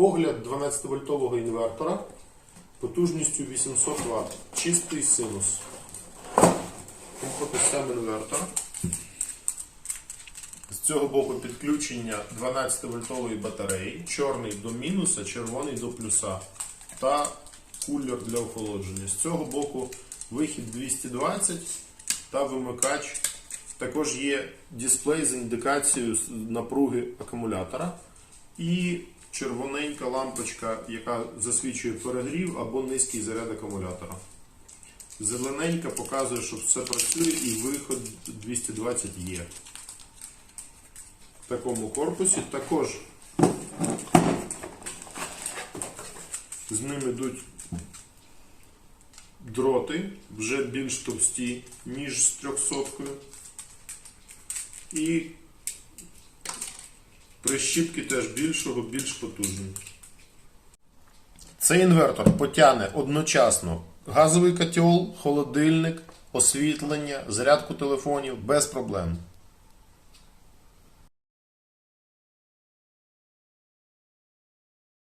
Огляд 12-вольтового інвертора потужністю 800 Вт. Чистий синус. Сам інвертор. З цього боку підключення 12-вольтової батареї. Чорний до мінуса, червоний до плюса. Та кулер для охолодження. З цього боку вихід 220 та вимикач. Також є дисплей з індикацією напруги акумулятора. І червоненька лампочка, яка засвічує перегрів або низький заряд акумулятора. Зелененька показує, що все працює і виход 220 є. В такому корпусі також з ним йдуть дроти, вже більш товсті, ніж з 300 І прищіпки теж більшого, більш потужні. Цей інвертор потягне одночасно газовий котел, холодильник, освітлення, зарядку телефонів без проблем.